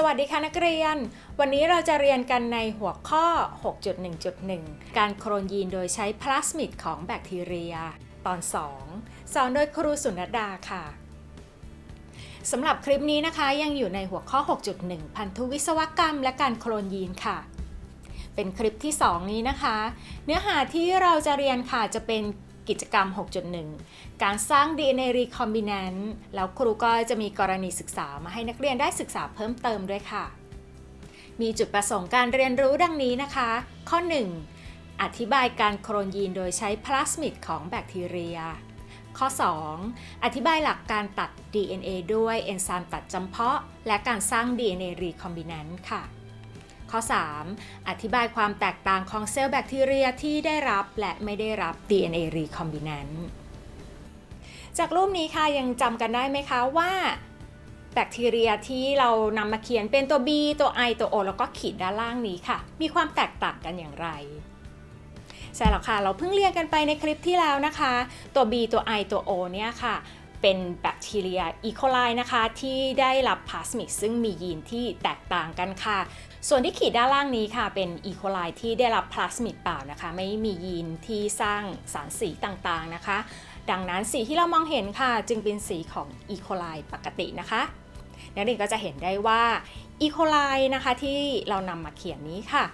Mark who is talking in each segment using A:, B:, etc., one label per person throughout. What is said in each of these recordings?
A: สวัสดีค่ะนักเรียน วันนี้เราจะเรียนกันในหัวข้อ 6.1.1 การโครนยีนโดยใช้พลาสมิดของแบคทีเรีย ตอน 2 สอนโดยครูสุนดาค่ะสำหรับคลิปนี้นะคะยังอยู่ในหัวข้อ 6.1 พันธุวิศวกรรม และการโครนยีนค่ะ เป็นคลิปที่ 2 นี้นะคะ เนื้อหาที่เราจะเรียนค่ะจะเป็น กิจกรรม 6.1 การสร้าง DNA recombinant แล้วครูก็จะมีกรณีศึกษามาให้นักเรียนได้ศึกษาเพิ่มเติมด้วยค่ะ มีจุดประสงค์การเรียนรู้ดังนี้นะคะ ข้อ 1. อธิบายการโครนยีนโดยใช้พลาสมิดของแบคทีเรีย ข้อ 2. อธิบายหลักการตัด DNA ด้วยเอนไซม์ตัดจำเพาะ และการสร้าง DNA recombinant ค่ะ ข้อ 3. อธิบายความแตกต่างของเซลล์แบคทีเรียที่ได้รับและไม่ได้รับ DNA recombinant จากรูปนี้ค่ะยังจำกันได้ไหมคะว่าแบคทีเรียที่เรานำมาเขียนเป็นตัว B ตัว I ตัว O แล้วก็ขีดด้านล่างนี้ค่ะ มีความแตกต่างกันอย่างไรใช่แล้วค่ะ เราเพิ่งเรียนกันไปในคลิปที่แล้วนะคะ ตัว B ตัว I ตัว O เนี่ยค่ะ เป็นแบคทีเรียอีโคไลนะคะ ที่ได้รับพลาสมิดซึ่งมียีนที่แตกต่างกันค่ะ ส่วนที่ขีดด้านล่างนี้ค่ะ เป็นอีโคไลที่ได้รับพลาสมิดเปล่านะคะ ไม่มียีนที่สร้างสารสีต่างๆนะคะ ดังนั้นสีที่เรามองเห็นค่ะ จึงเป็นสีของอีโคไลปกตินะคะนักเรียนก็จะเห็นได้ว่าอีโคไลนะคะที่เรานำมาเขียนนี้ค่ะ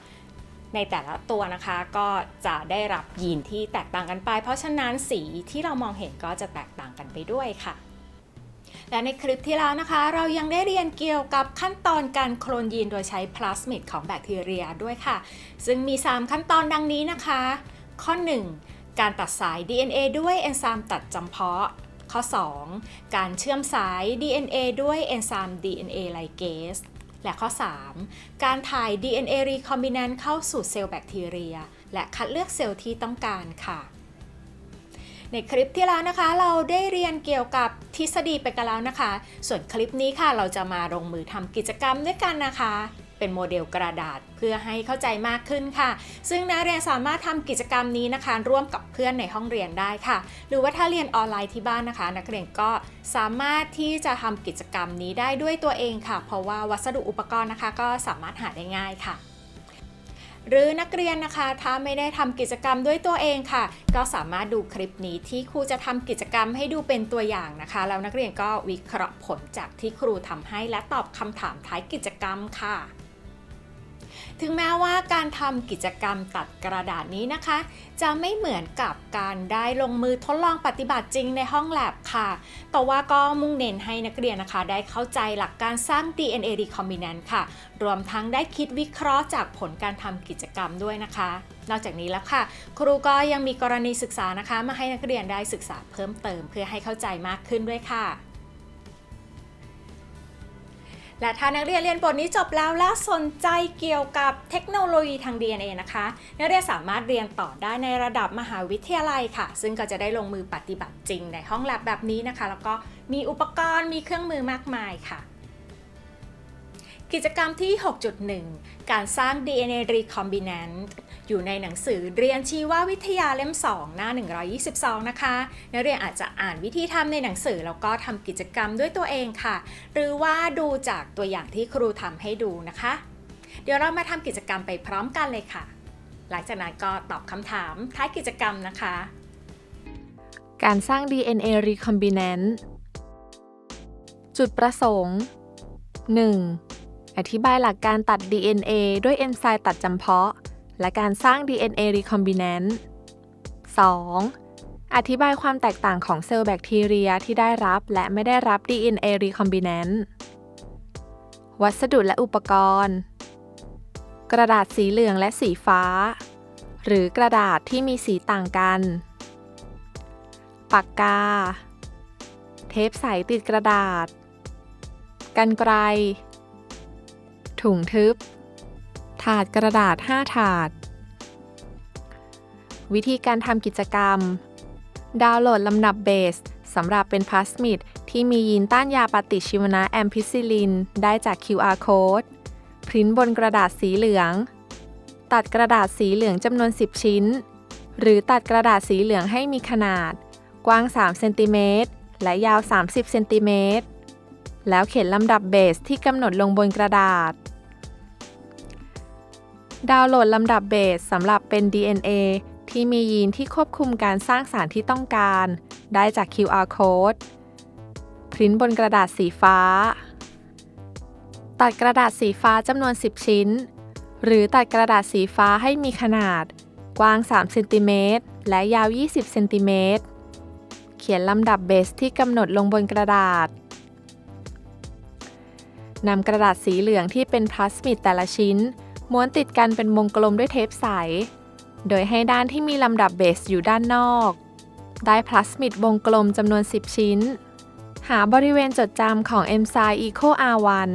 A: ในแต่ละตัวนะคะก็จะได้รับยีนที่แตกต่างกันไป เพราะฉะนั้นสีที่เรามองเห็นก็จะแตกต่างกันไปด้วยค่ะ และในคลิปที่แล้วนะคะ เรายังได้เรียนเกี่ยวกับขั้นตอนการโคลนยีนโดยใช้พลาสมิดของแบคทีเรียด้วยค่ะ ซึ่งมี 3 ขั้นตอนดังนี้นะคะ ข้อ 1 การตัดสาย DNA ด้วยเอนไซม์ตัดจำเพาะ ข้อ 2 การเชื่อมสาย DNA ด้วยเอนไซม์ DNA ligase และข้อ 3 การถ่าย DNA recombinant เข้าสู่เซลล์แบคทีเรีย และคัดเลือกเซลล์ที่ต้องการค่ะ ในคลิปที่แล้วนะคะ เราได้เรียนเกี่ยวกับทฤษฎีไปกันแล้วนะคะ ส่วนคลิปนี้ค่ะเราจะมาลงมือทำกิจกรรมด้วยกันนะคะ เป็นโมเดลกระดาษเพื่อให้เข้าใจมากขึ้นค่ะ ซึ่งนักเรียนสามารถทำกิจกรรมนี้นะคะ ร่วมกับเพื่อนในห้องเรียนได้ค่ะ หรือว่าถ้าเรียนออนไลน์ที่บ้านนะคะ นักเรียนก็สามารถที่จะทำกิจกรรมนี้ได้ด้วยตัวเองค่ะ เพราะว่าวัสดุอุปกรณ์นะคะ ก็สามารถหาได้ง่ายค่ะ หรือนักเรียนนะคะ ถ้าไม่ได้ทำกิจกรรมด้วยตัวเองค่ะ ก็สามารถดูคลิปนี้ที่ครูจะทำกิจกรรมให้ดูเป็นตัวอย่างนะคะ แล้วนักเรียนก็วิเคราะห์ผลจากที่ครูทำให้และตอบคำถามท้ายกิจกรรมค่ะ ถึงแม้ว่าการทำกิจกรรมตัดกระดาษนี้นะคะ จะไม่เหมือนกับการได้ลงมือทดลองปฏิบัติจริงในห้องแลบค่ะ แต่ว่าก็มุ่งเน้นให้นักเรียนนะคะ ได้เข้าใจหลักการสร้าง DNA recombinant ค่ะ รวมทั้งได้คิดวิเคราะห์จากผลการทำกิจกรรมด้วยนะคะ นอกจากนี้แล้วค่ะ ครูก็ยังมีกรณีศึกษานะคะ มาให้นักเรียนได้ศึกษาเพิ่มเติม เพื่อให้เข้าใจมากขึ้นด้วยค่ะ และถ้านักเรียนเรียนบทนี้จบแล้วและสนใจเกี่ยวกับเทคโนโลยีทาง DNA นะคะ นักเรียนสามารถเรียนต่อได้ในระดับมหาวิทยาลัยค่ะ ซึ่งก็จะได้ลงมือปฏิบัติจริงในห้องแลบแบบนี้นะคะ แล้วก็มีอุปกรณ์มีเครื่องมือมากมายค่ะกิจกรรมที่ 6.1 การสร้าง DNA recombinant อยู่ในหนังสือเรียนชีววิทยาเล่ม 2 หน้า 122 นะคะนักเรียนอาจจะอ่านวิธีทำในหนังสือแล้วก็ทำกิจกรรมด้วยตัวเองค่ะ หรือว่าดูจากตัวอย่างที่ครูทำให้ดูนะคะ เดี๋ยวเรามาทำกิจกรรมไปพร้อมกันเลยค่ะ หลังจากนั้นก็ตอบคำถามท้ายกิจกรรมนะคะ
B: การสร้าง DNA recombinant จุดประสงค์ 1. อธิบายหลักการตัด DNA ด้วยเอนไซม์ตัดจำเพาะ และการสร้าง DNA recombinant 2. อธิบายความแตกต่างของเซลล์แบคทีเรียที่ได้รับและไม่ได้รับ DNA recombinant วัสดุและอุปกรณ์ กระดาษสีเหลืองและสีฟ้า หรือกระดาษที่มีสีต่างกัน ปากกา เทปใสติดกระดาษ กันไกลถุงทึบ ถาดกระดาษ 5 ถาด วิธีการทำกิจกรรม ดาวน์โหลดลำดับเบสสำหรับเป็นพลาสมิดที่มียีนต้านยาปฏิชีวนะแอมพิซิลิน ได้จาก QR code พริ้นบนกระดาษสีเหลือง ตัดกระดาษสีเหลืองจำนวน 10 ชิ้น หรือตัดกระดาษสีเหลืองให้มีขนาด กว้าง 3 เซนติเมตรและยาว 30 เซนติเมตร แล้วเขียนลำดับเบสที่กำหนดลงบนกระดาษ ดาวน์โหลดลำดับเบสสำหรับเป็น DNA ที่มียีนที่ควบคุมการสร้างสารที่ต้องการ ได้จาก QR code พริ้นบนกระดาษสีฟ้า ตัดกระดาษสีฟ้าจำนวน 10 ชิ้น หรือตัดกระดาษสีฟ้าให้มีขนาด กว้าง 3 เซนติเมตรและยาว 20 เซนติเมตร เขียนลำดับเบสที่กำหนดลงบนกระดาษนำกระดาษสีเหลืองที่เป็นพลาสมิดแต่ละชิ้น ม้วนติดกันเป็นวงกลมด้วยเทปใส โดยให้ด้านที่มีลำดับเบสอยู่ด้านนอก ได้พลาสมิดวงกลมจำนวน 10 ชิ้น หาบริเวณจดจำของ e n z y m e Eco R1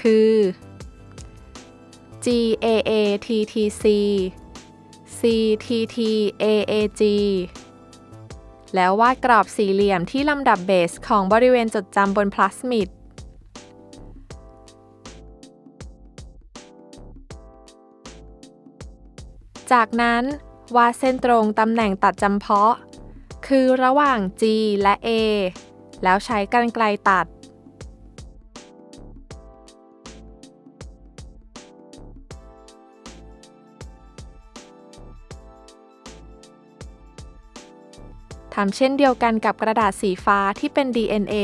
B: คือ GAATTC CTTAAG แล้ววาดกรอบสี่เหลี่ยมที่ลำดับเบสของบริเวณจดจำบนพลาสมิด จากนั้นวาดเส้นตรงตำแหน่งตัดจำเพาะ คือระหว่าง G และ A แล้วใช้กรรไกรตัด ทำเช่นเดียวกันกับกระดาษสีฟ้าที่เป็น DNA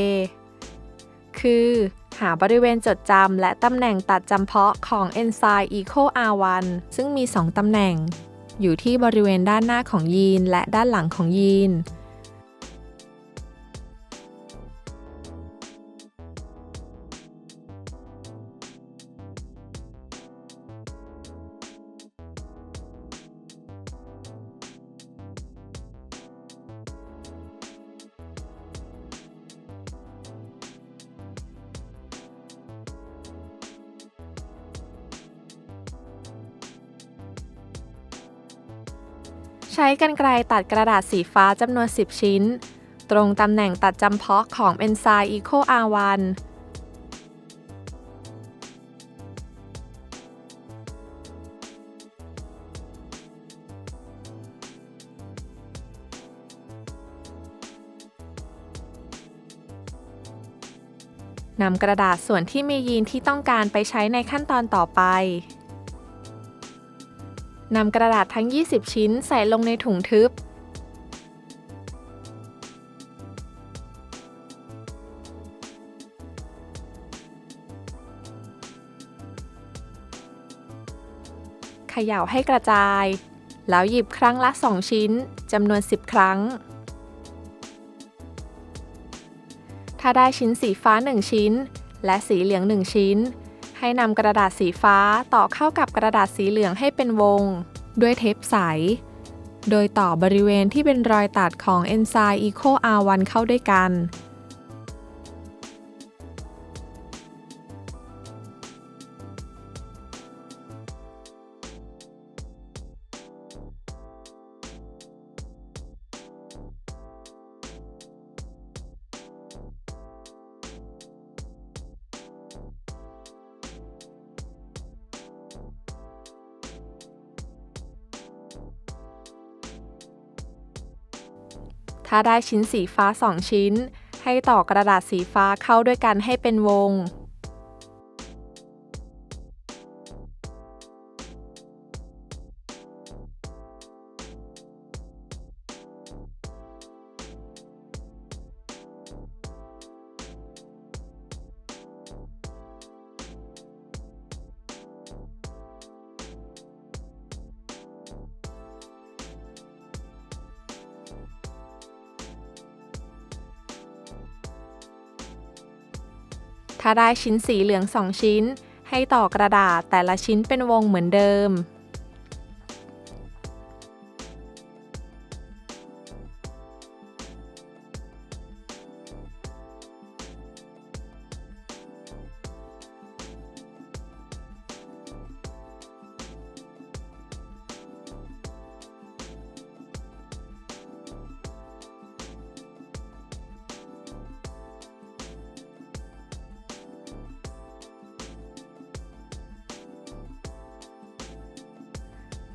B: คือ หาบริเวณจดจำและตำแหน่งตัดจำเพาะของเอนไซม์ Eco R1 ซึ่งมี 2 ตำแหน่ง อยู่ที่บริเวณด้านหน้าของยีนและด้านหลังของยีน ใช้กรรไกรตัดกระดาษสีฟ้าจำนวน 10 ชิ้น ตรงตำแหน่งตัดจำเพาะของ e n z y m e Eco R1 นำกระดาษส่วนที่มียีนที่ต้องการไปใช้ในขั้นตอนต่อไป นำกระดาษทั้ง 20 ชิ้นใส่ลงในถุงทึบ เขย่าให้กระจาย แล้วหยิบครั้งละ 2 ชิ้นจำนวน 10 ครั้ง ถ้าได้ชิ้นสีฟ้า 1 ชิ้น และสีเหลือง 1 ชิ้น ให้นำกระดาษสีฟ้าต่อเข้ากับกระดาษสีเหลืองให้เป็นวง ด้วยเทปใส โดยต่อบริเวณที่เป็นรอยตัดของเอนไซม์ Eco R1 เข้าด้วยกัน ถ้าได้ชิ้นสีฟ้า 2 ชิ้น ให้ต่อกระดาษสีฟ้าเข้าด้วยกันให้เป็นวง ได้ชิ้นสีเหลือง 2 ชิ้น ให้ต่อกระดาษแต่ละชิ้นเป็นวงเหมือนเดิม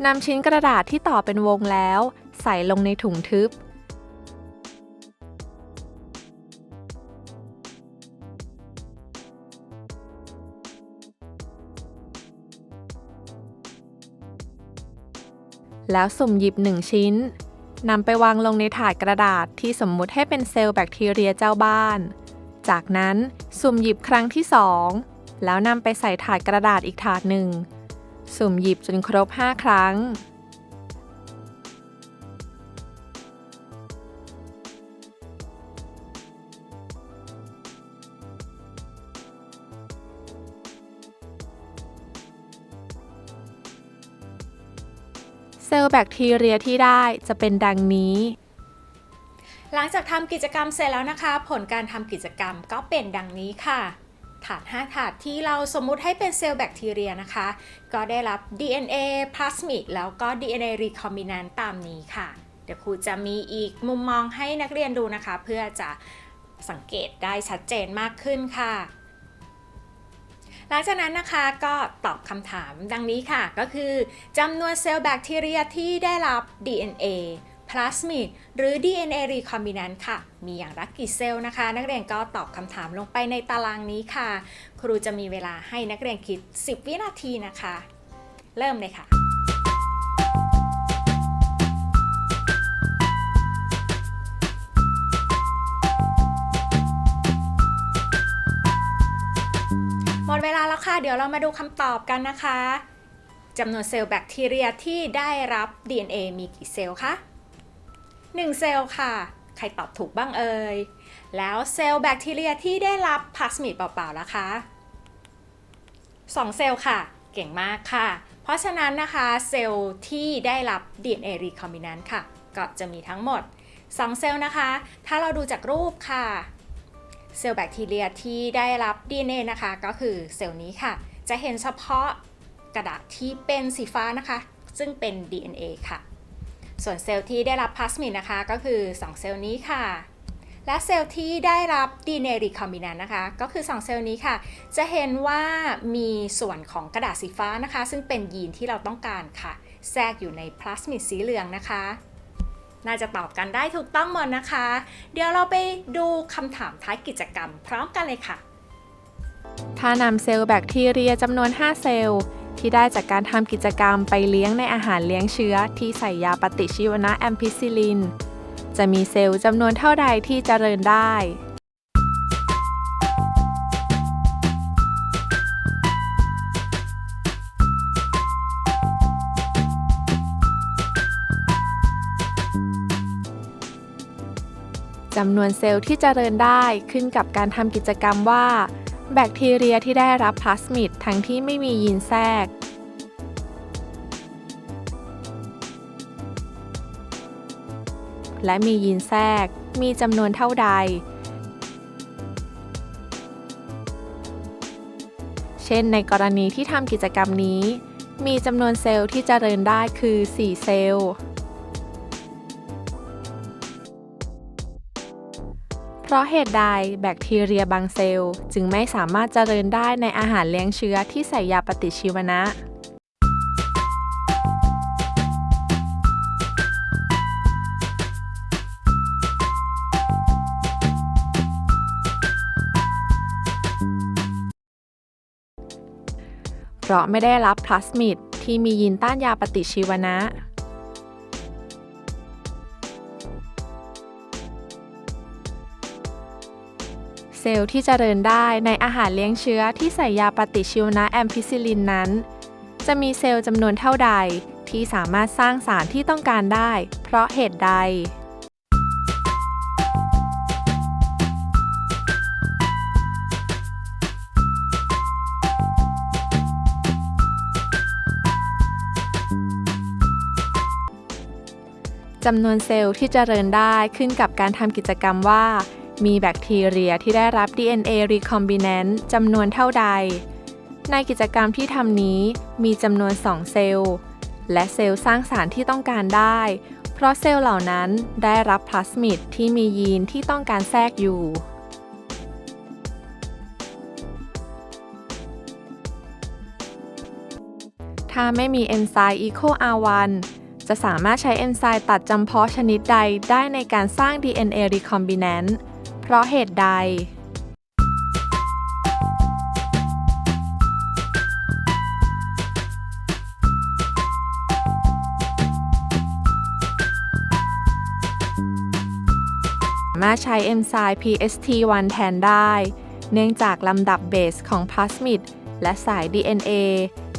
B: นำชิ้นกระดาษที่ต่อเป็นวงแล้ว ใส่ลงในถุงทึบ แล้วสุ่มหยิบหนึ่งชิ้นนำไปวางลงในถาดกระดาษที่สมมุติให้เป็นเซลล์แบคทีเรียเจ้าบ้าน จากนั้นสุ่มหยิบครั้งที่ 2 แล้วนำไปใส่ถาดกระดาษอีกถาดหนึ่ง สุ่มหยิบจนครบ 5 ครั้ง เซลล์แบคทีเรียที่ได้จะเป็นดังนี้
A: หลังจากทำกิจกรรมเสร็จแล้วนะคะ ผลการทำกิจกรรมก็เป็นดังนี้ค่ะ ถาด 5 ถาดที่เราสมมุติให้เป็นเซลล์แบคทีเรียนะคะ ก็ได้รับ DNA พลาสมิดแล้วก็ DNA recombinant ตามนี้ค่ะ เดี๋ยวครูจะมีอีกมุมมองให้นักเรียนดูนะคะ เพื่อจะสังเกตได้ชัดเจนมากขึ้นค่ะ หลังจากนั้นนะคะก็ตอบคำถามดังนี้ค่ะ ก็คือจำนวนเซลล์แบคทีเรียที่ได้รับ DNA พลาสมิดหรือ DNA recombinant ค่ะ มีอย่างละกี่เซลล์นะคะ นักเรียนก็ตอบคำถามลงไปในตารางนี้ค่ะ ครูจะมีเวลาให้นักเรียนคิด 10 วินาทีนะคะ เริ่มเลยค่ะหมดเวลาแล้วค่ะ เดี๋ยวเรามาดูคำตอบกันนะคะจำนวนเซลล์แบคทีเรียที่ได้รับ DNA มีกี่เซลล์คะ 1 เซลล์ค่ะ ใครตอบถูกบ้างเอ่ย แล้วเซลล์แบคทีเรียที่ได้รับพลาสมิดเปล่าๆล่ะคะ2 เซลล์ค่ะ เก่งมากค่ะ เพราะฉะนั้นนะคะเซลล์ที่ได้รับ DNA recombinant ค่ะ ก็จะมีทั้งหมด 2 เซลล์นะคะ ถ้าเราดูจากรูปค่ะ เซลล์แบคทีเรียที่ได้รับ DNA นะคะ ก็คือเซลล์นี้ค่ะ จะเห็นเฉพาะกระดาษที่เป็นสีฟ้านะคะ ซึ่งเป็น DNA ค่ะ ส่วนเซลล์ที่ได้รับพลาสมิดนะคะ ก็คือ 2 เซลล์นี้ค่ะ และเซลล์ที่ได้รับ DNA recombinant นะคะ ก็คือ 2 เซลล์นี้ค่ะ จะเห็นว่ามีส่วนของกระดาษสีฟ้านะคะ ซึ่งเป็นยีนที่เราต้องการค่ะ แทรกอยู่ในพลาสมิดสีเหลืองนะคะน่าจะตอบกันได้ถูกต้องหมดนะคะ เดี๋ยวเราไปดูคำถามท้ายกิจกรรมพร้อมกันเลยค่ะ
B: ถ้านำเซลล์แบคทีเรียจำนวน 5 เซลล์ ที่ได้จากการทำกิจกรรมไปเลี้ยงในอาหารเลี้ยงเชื้อ ที่ใส่ยาปฏิชีวนะแอมพิซิลิน จะมีเซลล์จำนวนเท่าใดที่เจริญได้จำนวนเซลล์ที่เจริญได้ขึ้นกับการทำกิจกรรมว่า แบคทีเรียที่ได้รับพลาสมิดทั้งที่ไม่มียีนแทรก และมียีนแทรกมีจำนวนเท่าใด เช่นในกรณีที่ทำกิจกรรมนี้ มีจำนวนเซลล์ที่เจริญได้คือ 4 เซลล์ เพราะเหตุใดแบคทีเรียบางเซลล์จึงไม่สามารถเจริญได้ในอาหารเลี้ยงเชื้อที่ใส่ยาปฏิชีวนะเพราะไม่ได้รับพลาสมิดที่มียีนต้านยาปฏิชีวนะ ลล์ที่เจริญได้ในอาหารเลี้ยงเชื้อที่ใส่ยาปฏิชีวนะแอมพิซิลินนั้น จะมีเซลล์จำนวนเท่าใดที่สามารถสร้างสารที่ต้องการได้ เพราะเหตุใด จำนวนเซลล์ที่เจริญได้ขึ้นกับการทำกิจกรรมว่า มีแบคทีเรียที่ได้รับ DNA recombinant จำนวนเท่าใด ในกิจกรรมที่ทำนี้มีจำนวน 2 เซลล์ และเซลล์สร้างสารที่ต้องการได้ เพราะเซลล์เหล่านั้นได้รับพลาสมิดที่มียีนที่ต้องการแทรกอยู่ถ้าไม่มีเอนไซม์ EcoR1 จะสามารถใช้เอนไซม์ตัดจำเพาะชนิดใดได้ในการสร้าง DNA recombinant เพราะเหตุใด สามารถใช้เอนไซม์ PST1 แทนได้ เนื่องจากลำดับเบสของพลาสมิดและสาย DNA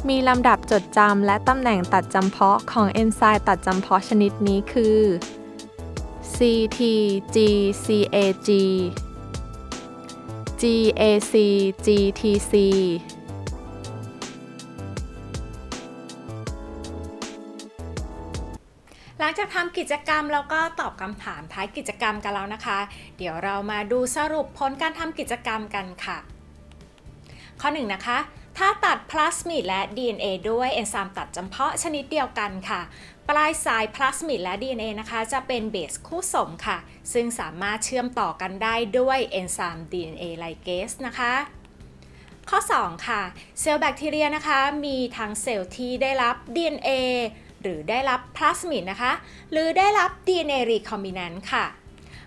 B: มีลำดับจดจำและตำแหน่งตัดจำเพาะของเอนไซม์ตัดจำเพาะชนิดนี้คือ CTGCAG GAC GTC
A: หลังจากทำกิจกรรมแล้วก็ตอบคำถามท้ายกิจกรรมกันแล้วนะคะ เดี๋ยวเรามาดูสรุปผลการทำกิจกรรมกันค่ะ ข้อ 1นงนะคะ ถ้าตัดพลาสมิดและ DNA ด้วยเอนไซม์ตัดจำเพาะชนิดเดียวกันค่ะ ปลายสายพลาสมิดและ DNA นะคะ จะเป็นเบสคู่สมค่ะ ซึ่งสามารถเชื่อมต่อกันได้ด้วยเอนไซม์ DNA ไลเกสนะคะข้อ 2 ค่ะ เซลล์แบคทีเรียนะคะ มีทั้งเซลล์ที่ได้รับ DNA หรือได้รับพลาสมิดนะคะ หรือได้รับ DNA recombinant ค่ะ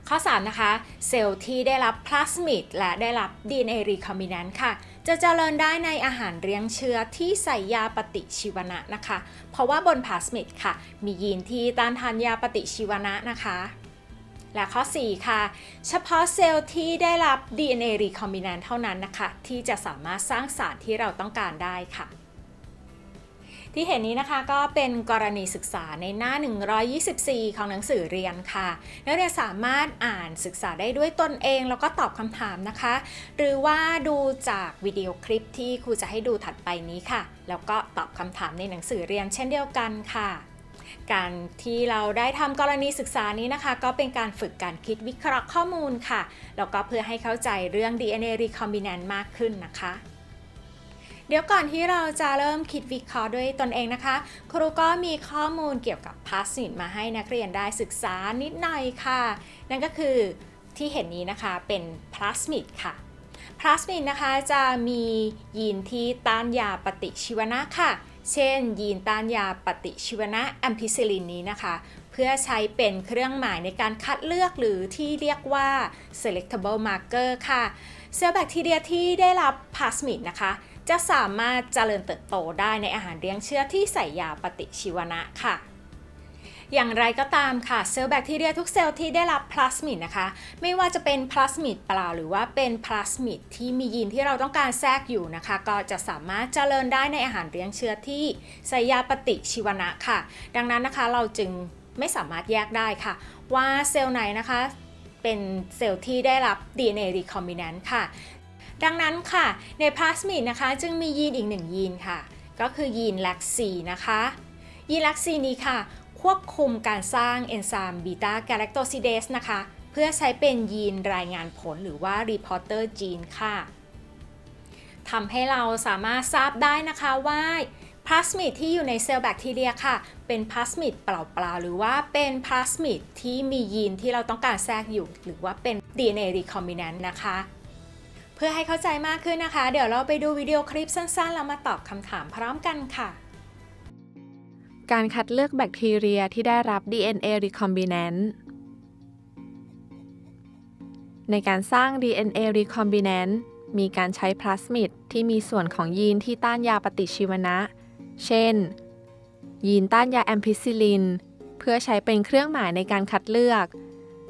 A: ข้อ 3 นะคะ เซลล์ที่ได้รับพลาสมิดและได้รับ DNA recombinant ค่ะ จะเจริญได้ในอาหารเลี้ยงเชื้อที่ใส่ยาปฏิชีวนะนะคะ เพราะว่าบนพลาสมิดค่ะ มียีนที่ต้านทานยาปฏิชีวนะนะคะและข้อ 4 ค่ะ เฉพาะเซลล์ที่ได้รับ DNA recombinant เท่านั้นนะคะ ที่จะสามารถสร้างสารที่เราต้องการได้ค่ะ ที่เห็นนี้นะคะก็เป็นกรณีศึกษาในหน้า 124 ของหนังสือเรียนค่ะ นักเรียนสามารถอ่านศึกษาได้ด้วยตนเอง แล้วก็ตอบคำถามนะคะ หรือว่าดูจากวิดีโอคลิปที่ครูจะให้ดูถัดไปนี้ค่ะ แล้วก็ตอบคำถามในหนังสือเรียนเช่นเดียวกันค่ะการที่เราได้ทำกรณีศึกษานี้นะคะ ก็เป็นการฝึกการคิดวิเคราะห์ข้อมูลค่ะ แล้วก็เพื่อให้เข้าใจเรื่อง DNA recombinant มากขึ้นนะคะ เดี๋ยวก่อนที่เราจะเริ่มคิดวิเคราะห์ด้วยตนเองนะคะ ครูก็มีข้อมูลเกี่ยวกับพลาสมิดมาให้นักเรียนได้ศึกษานิดหน่อยค่ะ นั่นก็คือที่เห็นนี้นะคะเป็นพลาสมิดค่ะพลาสมิดนะคะจะมียีนที่ต้านยาปฏิชีวนะค่ะ เช่น ยีนต้านยาปฏิชีวนะแอมพิซิลินนี้นะคะ เพื่อใช้เป็นเครื่องหมายในการคัดเลือกหรือที่เรียกว่า selectable marker ค่ะ เซลล์แบคทีเรียที่ได้รับพลาสมิดนะคะ จะสามารถเจริญเติบโตได้ในอาหารเลี้ยงเชื้อที่ใส่ยาปฏิชีวนะค่ะอย่างไรก็ตามค่ะ เซลล์แบคทีเรียทุกเซลล์ที่ได้รับพลาสมิดนะคะ ไม่ว่าจะเป็นพลาสมิดเปล่าหรือว่าเป็นพลาสมิดที่มียีนที่เราต้องการแทรกอยู่นะคะ ก็จะสามารถเจริญได้ในอาหารเลี้ยงเชื้อที่ใส่ยาปฏิชีวนะค่ะ ดังนั้นนะคะเราจึงไม่สามารถแยกได้ค่ะ ว่าเซลล์ไหนนะคะเป็นเซลล์ที่ได้รับ DNA recombinant ค่ะ ดังนั้นค่ะ ในพลาสมิดนะคะ จึงมียีนอีกหนึ่งยีนค่ะ ก็คือยีนแลคซีนะคะ ยีนแลคซีนี้ค่ะ ควบคุมการสร้างเอนไซม์บีตาแลคโตซิเดสนะคะ เพื่อใช้เป็นยีนรายงานผลหรือว่า reporter gene ค่ะทำให้เราสามารถทราบได้นะคะว่าพลาสมิดที่อยู่ในเซลล์แบคทีเรียค่ะ เป็นพลาสมิดเปล่าๆ หรือว่าเป็นพลาสมิดที่มียีนที่เราต้องการแทรกอยู่ หรือว่าเป็น DNA recombinant นะคะ เพื่อให้เข้าใจมากขึ้นนะคะ เดี๋ยวเราไปดูวิดีโอคลิปสั้นๆ แล้วมาตอบคำถามพร้อมกันค่ะ
B: การคัดเลือกแบคทีเรียที่ได้รับ DNA recombinant ในการสร้าง DNA recombinant มีการใช้พลาสมิดที่มีส่วนของยีนที่ต้านยาปฏิชีวนะ เช่น ยีนต้านยาแอมพิซิลิน เพื่อใช้เป็นเครื่องหมายในการคัดเลือก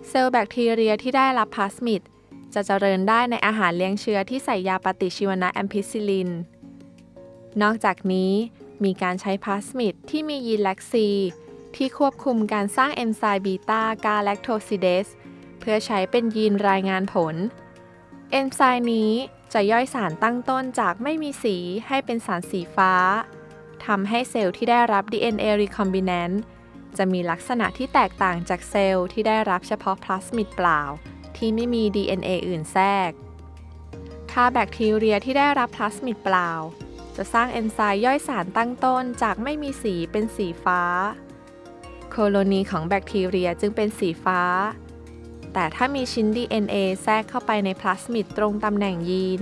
B: เซลล์แบคทีเรียที่ได้รับพลาสมิด จะเจริญได้ในอาหารเลี้ยงเชื้อที่ใส่ยาปฏิชีวนะแอมพิซิลิน นอกจากนี้มีการใช้พลาสมิดที่มียีนแลคซี ที่ควบคุมการสร้างเอนไซม์บีตากาแลคโทซิเดสเพื่อใช้เป็นยีนรายงานผล เอนไซม์นี้จะย่อยสารตั้งต้นจากไม่มีสีให้เป็นสารสีฟ้าทำให้เซลล์ที่ได้รับ DNA recombinant จะมีลักษณะที่แตกต่างจากเซลล์ที่ได้รับเฉพาะพลาสมิดเปล่า ที่ไม่มี DNA อื่นแทรก ถ้าแบคทีเรียที่ได้รับพลาสมิดเปล่า จะสร้างเอนไซม์ย่อยสารตั้งต้นจากไม่มีสีเป็นสีฟ้า โคโลนีของแบคทีเรียจึงเป็นสีฟ้า แต่ถ้ามีชิ้น DNA แทรกเข้าไปในพลาสมิดตรงตำแหน่งยีน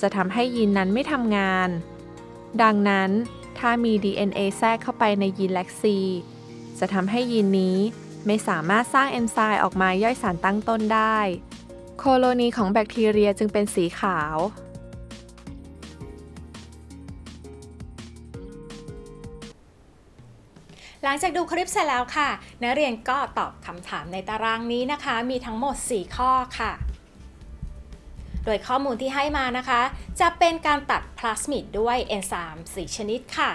B: จะทำให้ยีนนั้นไม่ทำงาน ดังนั้นถ้ามี DNA แทรกเข้าไปในยีนแลคซี จะทำให้ยีนนี้ ไม่สามารถสร้างเอนไซม์ออกมาย่อยสารตั้งต้นได้ โคโลนีของแบคทีเรียจึงเป็นสีขาว
A: หลังจากดูคลิปเสร็จแล้วค่ะ นักเรียนก็ตอบคำถามในตารางนี้นะคะ มีทั้งหมด 4 ข้อค่ะโดยข้อมูลที่ให้มานะคะ จะเป็นการตัดพลาสมิดด้วยเอนไซม์4ชนิดค่ะ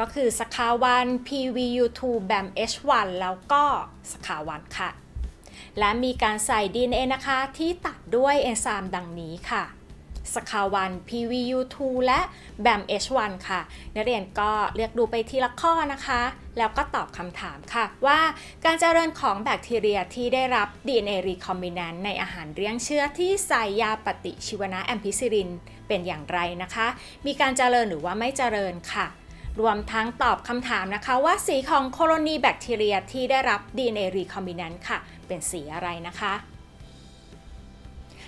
A: ก็คือสคาวัน PVU2 BAM H1 แล้วก็ สคาวันค่ะ และมีการใส่ DNA นะคะที่ตัดด้วยเอนไซม์ดังนี้ค่ะสคาวัน PVU2 และ BAM H1 ค่ะ นักเรียนก็เลือกดูไปทีละข้อนะคะ แล้วก็ตอบคำถามค่ะ ว่าการเจริญของแบคทีเรียที่ได้รับ DNA recombinant ในอาหารเลี้ยงเชื้อที่ใส่ยาปฏิชีวนะแอมพิซิลิน เป็นอย่างไรนะคะ มีการเจริญหรือว่าไม่เจริญค่ะ รวมทั้งตอบคำถามนะคะว่าสีของโคโลนีแบคทีเรียที่ได้รับ DNA recombinant ค่ะ เป็นสีอะไรนะคะ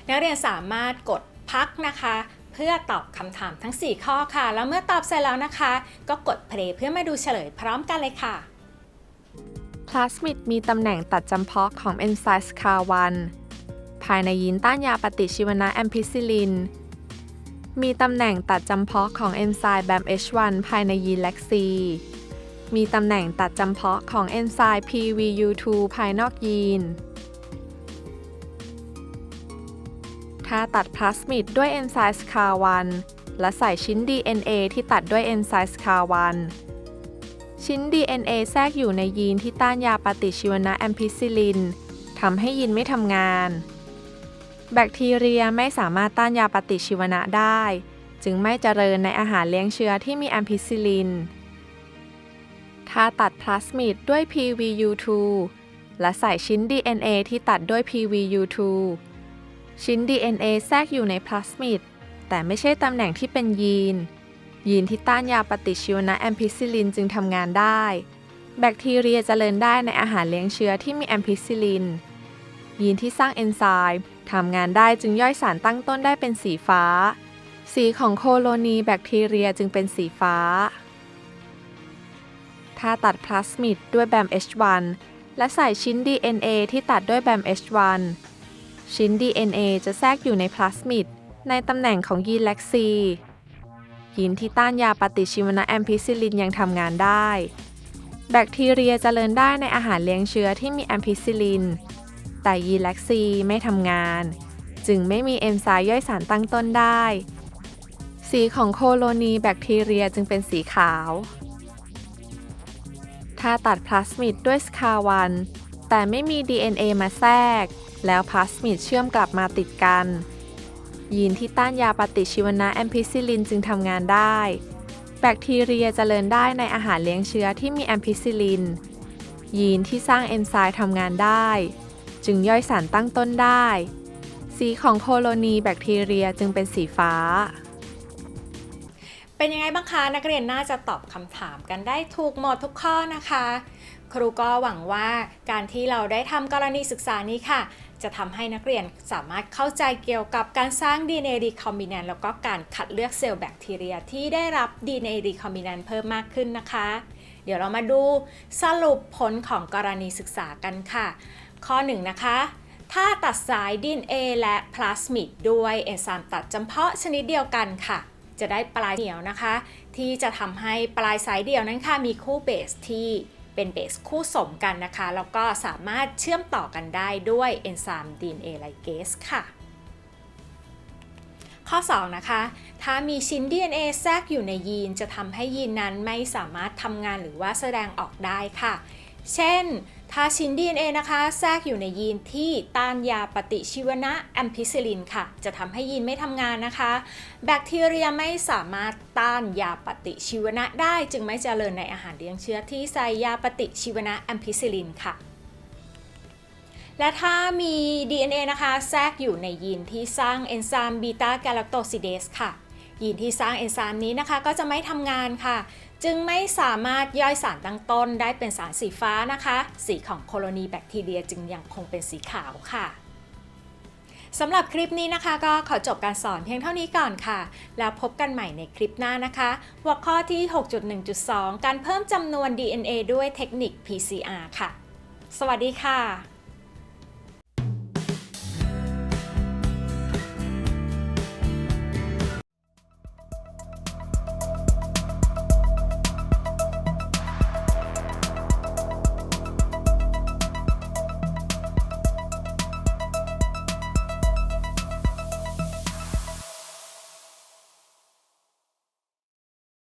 A: นักเรียนสามารถกดพักนะคะ เพื่อตอบคำถามทั้ง 4 ข้อค่ะ แล้วเมื่อตอบเสร็จแล้วนะคะ ก็กด play เพื่อมาดูเฉลยพร้อมกันเลยค่ะ
B: พลาสมิดมีตำแหน่งตัดจำเพาะของเอนไซม์สคาวันภายในยีนต้านยาปฏิชีวนะแอมพิซิลิน มีตำแหน่งตัดจำเพาะของเอนไซม์แบม H1 ภายในยีนแลคซีมีตำแหน่งตัดจำเพาะของเอนไซม์ PVU2 ภายนอกยีน ถ้าตัดพลาสมิดด้วยเอนไซม์สคาวันและใส่ชิ้น DNA ที่ตัดด้วยเอนไซม์สคาวันชิ้น DNA แทรกอยู่ในยีนที่ต้านยาปฏิชีวนะแอมพิซิลินทำให้ยีนไม่ทำงาน แบคทีเรียไม่สามารถต้านยาปฏิชีวนะได้ จึงไม่เจริญในอาหารเลี้ยงเชื้อที่มีแอมพิซิลิน ถ้าตัดพลาสมิดด้วย PVU2 และใส่ชิ้น DNA ที่ตัดด้วย PVU2 ชิ้น DNA แทรกอยู่ในพลาสมิดแต่ไม่ใช่ตำแหน่งที่เป็นยีน ยีนที่ต้านยาปฏิชีวนะแอมพิซิลินจึงทำงานได้ แบคทีเรียจเจริญได้ในอาหารเลี้ยงเชื้อที่มีแอมพิซิลิน ยีนที่สร้างเอนไซม์ทำงานได้จึงย่อยสารตั้งต้นได้เป็นสีฟ้า สีของโคโลนีแบคทีเรียจึงเป็นสีฟ้า ถ้าตัดพลาสมิดด้วยแบม H1 และใส่ชิ้น DNA ที่ตัดด้วยแบม H1 ชิ้น DNA จะแทรกอยู่ในพลาสมิดในตำแหน่งของยีนแลคซียีนที่ต้านยาปฏิชีวนะแอมพิซิลินยังทำงานได้ แบคทีเรียจเจริญได้ในอาหารเลี้ยงเชื้อที่มีแอมพิซิลิน แต่ยีนแลคซีไม่ทำงาน จึงไม่มีเอนไซม์ย่อยสารตั้งต้นได้ สีของโคโลนีแบคทีเรียจึงเป็นสีขาว ถ้าตัดพลาสมิดด้วยสคาวัน แต่ไม่มี DNA มาแทรก แล้วพลาสมิดเชื่อมกลับมาติดกัน ยีนที่ต้านยาปฏิชีวนะแอมพิซิลินจึงทำงานได้ แบคทีเรียจเจริญได้ในอาหารเลี้ยงเชื้อที่มีแอมพิซิลินยีนที่สร้างเอนไซม์ทำงานได้ จึงย่อยสารตั้งต้นได้ สีของโคโลนีแบคทีเรียจึงเป็นสีฟ้า
A: เป็นยังไงบ้างคะ นักเรียนน่าจะตอบคำถามกันได้ถูกหมดทุกข้อนะคะ ครูก็หวังว่าการที่เราได้ทำกรณีศึกษานี้ค่ะ จะทำให้นักเรียนสามารถเข้าใจเกี่ยวกับการสร้าง DNA recombinant แล้วก็การคัดเลือกเซลล์แบคทีเรียที่ได้รับ DNA recombinant เพิ่มมากขึ้นนะคะเดี๋ยวเรามาดูสรุปผลของกรณีศึกษากันค่ะ ข้อ1นะคะถ้าตัดสาย DNA และพลาสมิดด้วยเอนไซม์ตัดจำเพาะชนิดเดียวกันค่ะ จะได้ปลายเดี่ยวนะคะ ที่จะทำให้ปลายสายเดี่ยวนั้นค่ะมีคู่เบสที่เป็นเบสคู่สมกันนะคะ แล้วก็สามารถเชื่อมต่อกันได้ด้วยเอนไซม์ DNA ligase ค่ะ ข้อ 2 นะคะ ถ้ามีชิ้น DNA แทรกอยู่ในยีนจะทำให้ยีนนั้นไม่สามารถทำงานหรือว่าแสดงออกได้ค่ะ เช่น ถ้าชิ้น DNA นะคะ แทรกอยู่ในยีนที่ต้านยาปฏิชีวนะแอมพิซิลินค่ะ จะทำให้ยีนไม่ทำงานนะคะ แบคทีเรียไม่สามารถต้านยาปฏิชีวนะได้ จึงไม่เจริญในอาหารเลี้ยงเชื้อที่ใส่ยาปฏิชีวนะแอมพิซิลินค่ะและถ้ามี DNA นะคะ แทรกอยู่ในยีนที่สร้างเอนไซม์บีตาแกล a โตซิเดสค่ะ ยีนที่สร้างเอนไซม์นี้นะคะ ก็จะไม่ทำงานค่ะ จึงไม่สามารถย่อยสารตั้งต้นได้เป็นสารสีฟ้านะคะ สีของโคโลนีแบคทีเรียจึงยังคงเป็นสีขาวค่ะสำหรับคลิปนี้นะคะก็ขอจบการสอนเพียงเท่านี้ก่อนค่ะ แล้วพบกันใหม่ในคลิปหน้านะคะ หัวข้อที่ 6.1.2 การเพิ่มจำนวน DNA ด้วยเทคนิค PCR ค่ะ สวัสดีค่ะ